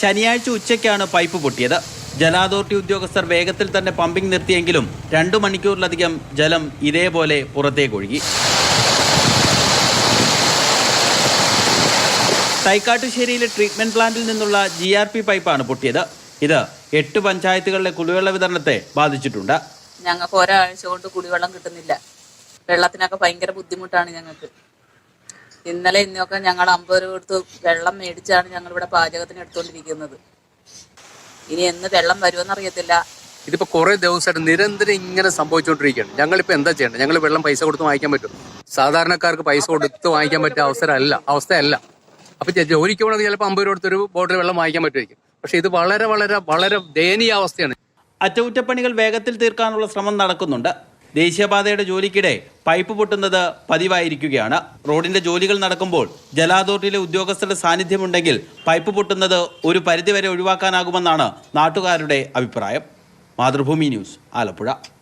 ശനിയാഴ്ച ഉച്ചയ്ക്കാണ് പൈപ്പ് പൊട്ടിയത്. ജല അതോറിറ്റി ഉദ്യോഗസ്ഥർ വേഗത്തിൽ തന്നെ പമ്പിംഗ് നിർത്തിയെങ്കിലും രണ്ടു മണിക്കൂറിലധികം ജലം ഇതേപോലെ പുറത്തേക്ക് ഒഴുകി. തൈക്കാട്ടുശ്ശേരിയിലെ ട്രീറ്റ്മെന്റ് പ്ലാന്റിൽ നിന്നുള്ള ജി ആർ പി പൈപ്പാണ് പൊട്ടിയത്. ഇത് എട്ട് പഞ്ചായത്തുകളിലെ കുടിവെള്ള വിതരണത്തെ ബാധിച്ചിട്ടുണ്ട്. ഞങ്ങൾക്ക് ഒരാഴ്ച കൊണ്ട് കുടിവെള്ളം കിട്ടുന്നില്ല. വെള്ളത്തിനൊക്കെ ഭയങ്കര ബുദ്ധിമുട്ടാണ് ഞങ്ങൾക്ക്. ഇന്നലെ ഇന്നൊക്കെ ഞങ്ങൾ അമ്പത് രൂപ കൊടുത്ത് വെള്ളം മേടിച്ചാണ് ഞങ്ങൾ ഇവിടെ പാചകത്തിന് എടുത്തുകൊണ്ടിരിക്കുന്നത്. ഇനി എന്ന് വെള്ളം വരുമെന്നറിയത്തില്ല ഇതിപ്പോ കുറെ ദിവസമായിട്ട് നിരന്തരം ഇങ്ങനെ സംഭവിച്ചുകൊണ്ടിരിക്കുകയാണ്. ഞങ്ങളിപ്പോ എന്താ ചെയ്യേണ്ടത്? ഞങ്ങൾ വെള്ളം പൈസ കൊടുത്ത് വാങ്ങിക്കാൻ പറ്റും സാധാരണക്കാർക്ക് പൈസ കൊടുത്ത് വാങ്ങിക്കാൻ പറ്റിയ അവസരമല്ല. അവസ്ഥയല്ല. അപ്പൊ ജോലിക്ക് പോകണമെങ്കിൽ ചിലപ്പോൾ അമ്പത് രൂപ കൊടുത്തൊരു ബോട്ടിൽ വെള്ളം വാങ്ങിക്കാൻ പറ്റുമായിരിക്കും. പക്ഷെ ഇത് വളരെ വളരെ വളരെ ദയനീയ അവസ്ഥയാണ്. അറ്റകുറ്റപ്പണികൾ വേഗത്തിൽ തീർക്കാനുള്ള ശ്രമം നടക്കുന്നുണ്ട്. ദേശീയപാതയുടെ ജോലിക്കിടെ പൈപ്പ് പൊട്ടുന്നത് പതിവായിരിക്കുകയാണ്. റോഡിന്റെ ജോലികൾ നടക്കുമ്പോൾ ജല അതോറിറ്റിയിലെ ഉദ്യോഗസ്ഥരുടെ സാന്നിധ്യമുണ്ടെങ്കിൽ പൈപ്പ് പൊട്ടുന്നത് ഒരു പരിധിവരെ ഒഴിവാക്കാനാകുമെന്നാണ് നാട്ടുകാരുടെ അഭിപ്രായം. മാതൃഭൂമി ന്യൂസ് ആലപ്പുഴ.